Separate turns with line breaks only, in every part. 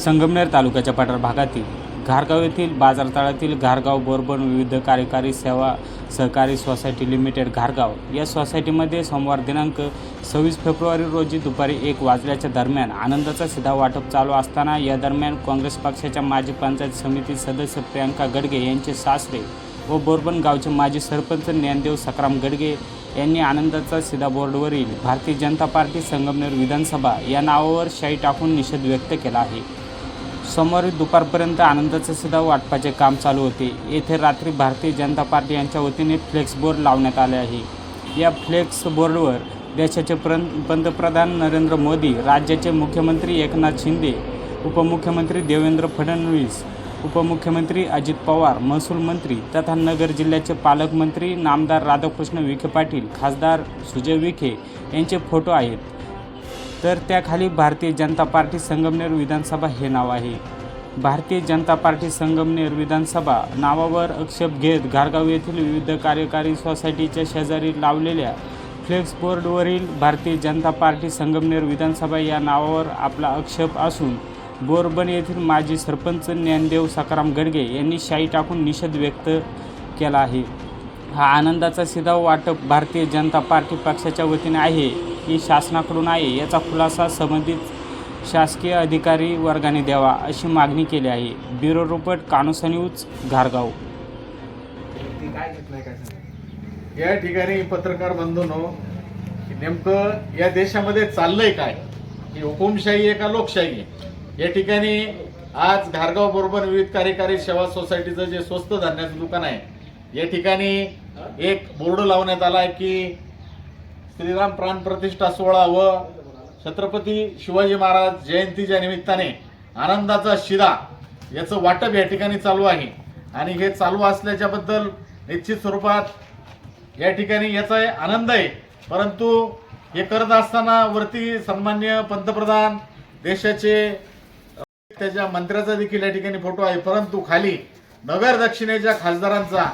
संगमनेर तालुक्याच्या पठार भागातील घारगाव येथील बाजारतळातील घारगाव बोरबन विविध कार्यकारी सेवा सहकारी सोसायटी लिमिटेड घारगाव या सोसायटीमध्ये सोमवार दिनांक सव्वीस फेब्रुवारी रोजी दुपारी एक वाजल्याच्या दरम्यान आनंदाचा सिधा वाटप चालू असताना या दरम्यान काँग्रेस पक्षाच्या माजी पंचायत समिती सदस्य प्रियांका गडगे यांचे सासरे व बोरबन गावचे माजी सरपंच ज्ञानदेव सकाराम गडगे यांनी आनंदाचा सिधा बोर्डवरील भारतीय जनता पार्टी संगमनेर विधानसभा या नावावर शाई टाकून निषेध व्यक्त केला आहे. सोमवारी दुपारपर्यंत आनंदाचं सुद्धा वाटपाचे काम चालू होते. येथे रात्री भारतीय जनता पार्टी यांच्या वतीने फ्लेक्स बोर्ड लावण्यात आले आहे. या फ्लेक्स बोर्डवर देशाचे प्र पंतप्रधान नरेंद्र मोदी राज्याचे मुख्यमंत्री एकनाथ शिंदे उपमुख्यमंत्री देवेंद्र फडणवीस उपमुख्यमंत्री अजित पवार महसूल मंत्री तथा नगर जिल्ह्याचे पालकमंत्री नामदार राधाकृष्ण विखे पाटील खासदार सुजय विखे यांचे फोटो आहेत. तर त्याखाली भारतीय जनता पार्टी संगमनेर विधानसभा हे नाव आहे. भारतीय जनता पार्टी संगमनेर विधानसभा नावावर आक्षेप घेत घारगाव येथील विविध कार्यकारी सोसायटीच्या शेजारी लावलेल्या फ्लेक्स बोर्डवरील भारतीय जनता पार्टी संगमनेर विधानसभा या नावावर आपला आक्षेप असून बोरबन येथील माजी सरपंच ज्ञानदेव सकाराम गडगे यांनी शाई टाकून निषेध व्यक्त केला आहे. हा आनंदाचा सिधा वाटप भारतीय जनता पार्टी पक्षाच्या वतीने आहे. की शासनाकडून आहे याचा खुलासा संबंधित शासकीय अधिकारी वर्गाने द्यावा अशी मागणी केली आहे. ब्युरो रिपोर्ट कानुसा न्यूज घारगाव
या ठिकाणी पत्रकार बंधूंनो नेमकं या देशामध्ये चाललंय काय? ही हुकुमशाही आहे का लोकशाही आहे? या ठिकाणी आज घारगाव बरोबर विविध कार्यकारी सेवा सोसायटीचं जे स्वस्त धान्याचं दुकान आहे या ठिकाणी एक बोर्ड लावण्यात आला आहे की श्रीराम प्राणप्रतिष्ठा सोहळा व छत्रपती शिवाजी महाराज जयंतीच्या निमित्ताने आनंदाचा शिरा याचं वाटप या ठिकाणी चालू आहे. आणि हे चालू असल्याच्याबद्दल निश्चित स्वरूपात या ठिकाणी याचा आनंद आहे. परंतु हे करत असताना वरती सन्मान्य पंतप्रधान देशाचे त्याच्या मंत्र्याचा देखील या ठिकाणी फोटो आहे. परंतु खाली नगर दक्षिणेच्या खासदारांचा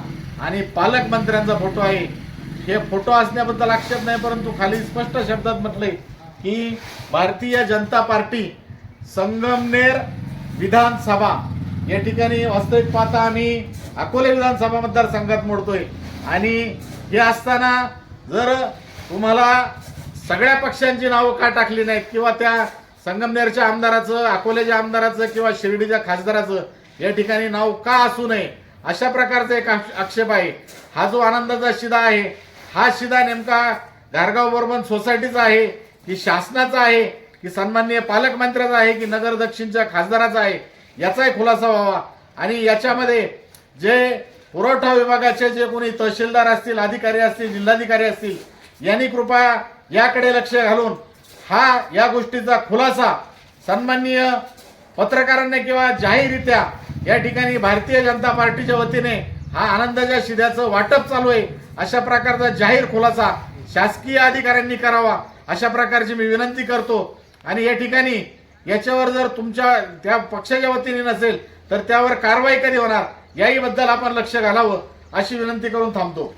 आणि पालकमंत्र्यांचा फोटो आहे. हे फोटो असण्याबद्दल आक्षेप नाही परंतु खाली स्पष्ट शब्दात म्हटले की भारतीय जनता पार्टी संगमनेर विधानसभा या ठिकाणी वास्तविक पाहता आम्ही अकोले विधानसभा मतदारसंघात मोडतोय. आणि हे असताना जर तुम्हाला सगळ्या पक्षांची नावं का टाकली नाहीत किंवा त्या संगमनेरच्या आमदाराचं अकोल्याच्या आमदाराचं किंवा शिर्डीच्या खासदाराचं या ठिकाणी नाव का असू नये अशा प्रकारचा एक आक्षेप आहे. हा जो आनंदाचा शिदा आहे हा शिदा नेमका गारगाव बर्मन सोसायटीचा आहे की शासनाचा आहे की सन्माननीय पालकमंत्र्याचा आहे की नगर दक्षिणच्या खासदाराचा आहे याचाही खुलासा व्हावा. आणि याच्यामध्ये जे पुरवठा विभागाचे जे कोणी तहसीलदार असतील अधिकारी असतील जिल्हाधिकारी असतील यांनी कृपया याकडे लक्ष घालून हा या गोष्टीचा खुलासा सन्माननीय पत्रकारांनी किंवा जाहीररित्या या ठिकाणी भारतीय जनता पार्टीच्या वतीने हा आनंदाच्या शिद्याचं वाटप चालू आहे. अशा प्रकारचा जाहीर खुलासा शासकीय अधिकाऱ्यांनी करावा अशा प्रकारची मी विनंती करतो. आणि या ठिकाणी याच्यावर जर तुमच्या त्या पक्षाच्या वतीने नसेल तर त्यावर कारवाई कधी होणार याही बद्दल आपण लक्ष घालावं अशी विनंती करून थांबतो.